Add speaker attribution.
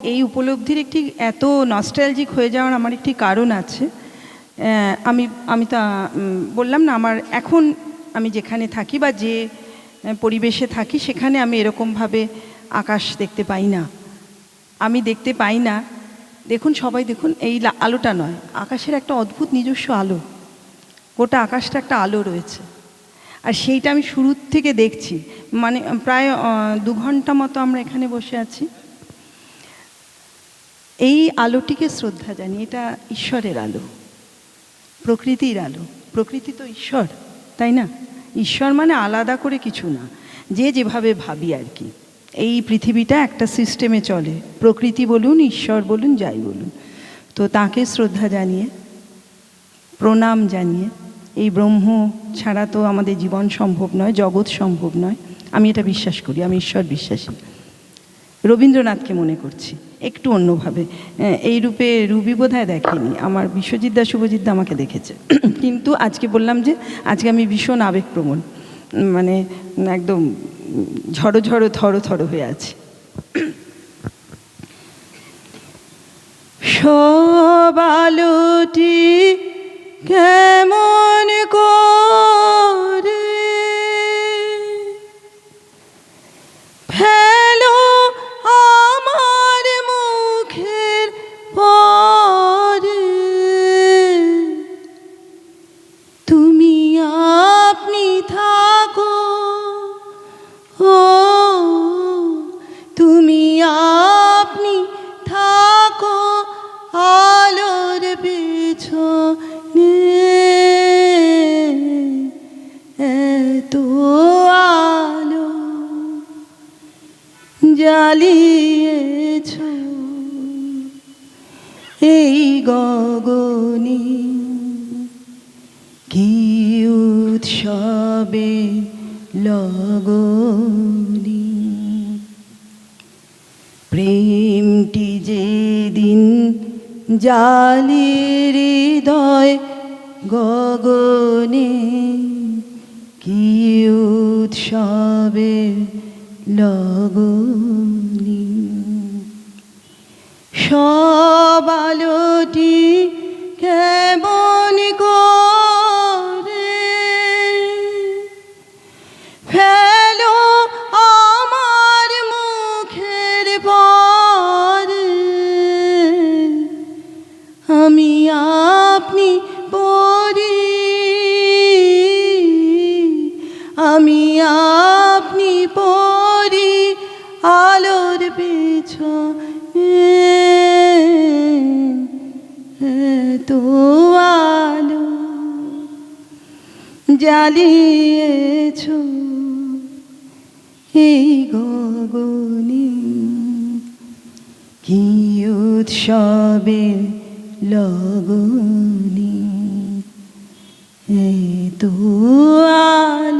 Speaker 1: এই উপলব্ধির একটি এত নস্টালজিক হয়ে যাওয়ার আমার একটি কারণ আছে। আমি আমি তা বললাম না, আমার এখন আমি যেখানে থাকি বা যে পরিবেশে থাকি, সেখানে আমি এরকমভাবে আকাশ দেখতে পাই না। আমি দেখতে পাই না। দেখুন, সবাই দেখুন, এই আলোটা নয়, আকাশের একটা অদ্ভুত নিজস্ব আলো। গোটা আকাশটা একটা আলো রয়েছে। আর সেইটা আমি শুরুর থেকে দেখছি। মানে প্রায় দু ঘণ্টা মতো আমরা এখানে বসে আছি। এই আলোটিকে শ্রদ্ধা জানি, এটা ঈশ্বরের আলো, প্রকৃতির আলো। প্রকৃতি তো ঈশ্বর, তাই না? ঈশ্বর মানে আলাদা করে কিছু না, যে যেভাবে ভাবি আর কি। এই পৃথিবীটা একটা সিস্টেমে চলে, প্রকৃতি বলুন, ঈশ্বর বলুন, যাই বলুন। তো তাকে শ্রদ্ধা জানিয়ে, প্রণাম জানিয়ে, এই ব্রহ্ম ছাড়া তো আমাদের জীবন সম্ভব নয়, জগৎ সম্ভব নয়। আমি এটা বিশ্বাস করি, আমি ঈশ্বর বিশ্বাসী। রবীন্দ্রনাথকে মনে করছি একটু অন্যভাবে। আহ, এই রূপে রুবি বোধহয় দেখেনি আমার বিশ্বজিৎ দা শুভজিৎ দা আমাকে দেখেছে। কিন্তু আজকে বললাম যে আজকে আমি ভীষণ আবেগপ্রবণ মানে একদম ঝড়ো ঝড়ো থরো থরো হয়ে আছি। সব আলোটি কেমন করে জ্বালিয়েছ এই গগনি কি উৎসবে লগনি? প্রেমটি যেদিন জালি হৃদয় গগনে কি উৎসবে লগনি। সব কেমন আলোর পেছনে। তো আলো জ্বালিয়েছ এই গগনে। কি উৎসবে লগনি। এই তো আলো